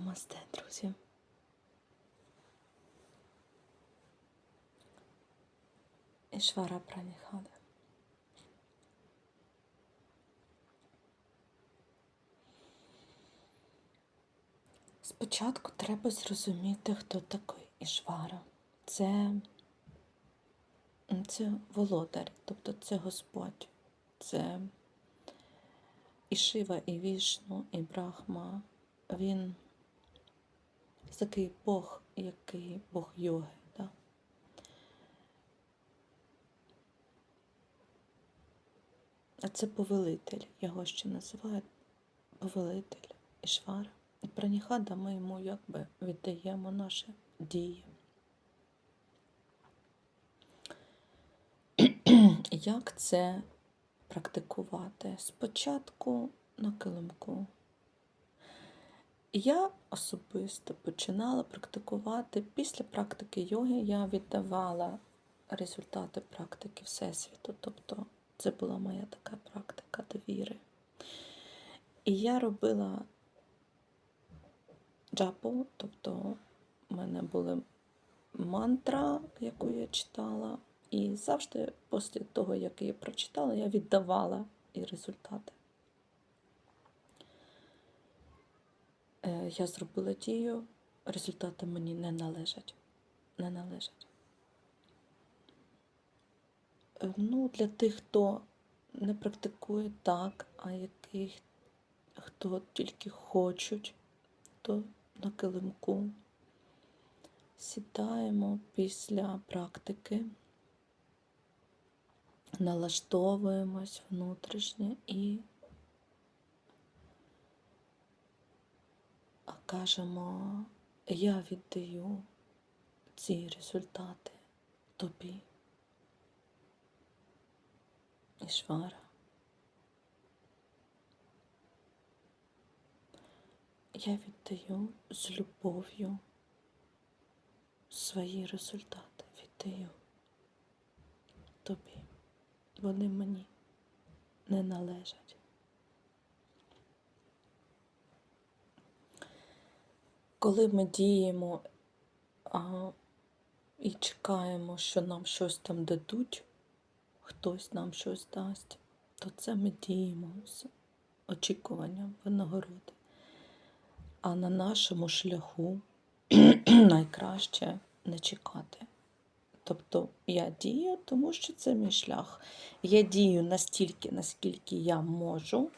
Намасте, друзі. Ішвара Пранихада. Спочатку треба зрозуміти, хто такий Ішвара. Це, це володар, тобто це Господь, це і Шива, і Вішну, і Брахма. Він такий Бог, який Бог йоги. Да? А це повелитель, його ще називають повелитель Ішвара. І праніхада ми йому якби віддаємо наші дії. Як це практикувати? Спочатку на килимку. Я особисто починала практикувати після практики йоги, я віддавала результати практики Всесвіту. Тобто це була моя така практика довіри. І я робила джапу, тобто в мене була мантра, яку я читала, і завжди після того, як я прочитала, я віддавала і результати. Я зробила дію, результати мені не належать. Не належать. Е, Ну, для тих, хто не практикує так, а яких хто тільки хочуть, то на килимку сідаємо після практики, налаштовуємось внутрішньо і кажемо, я віддаю ці результати тобі. Ішвара. Я віддаю з любов'ю свої результати. Віддаю тобі. Вони мені не належать. Коли ми діємо а, і чекаємо, що нам щось там дадуть, хтось нам щось дасть, то це ми діємо з очікуванням винагороди. А на нашому шляху найкраще не чекати. Тобто я дію, тому що це мій шлях. Я дію настільки, наскільки я можу,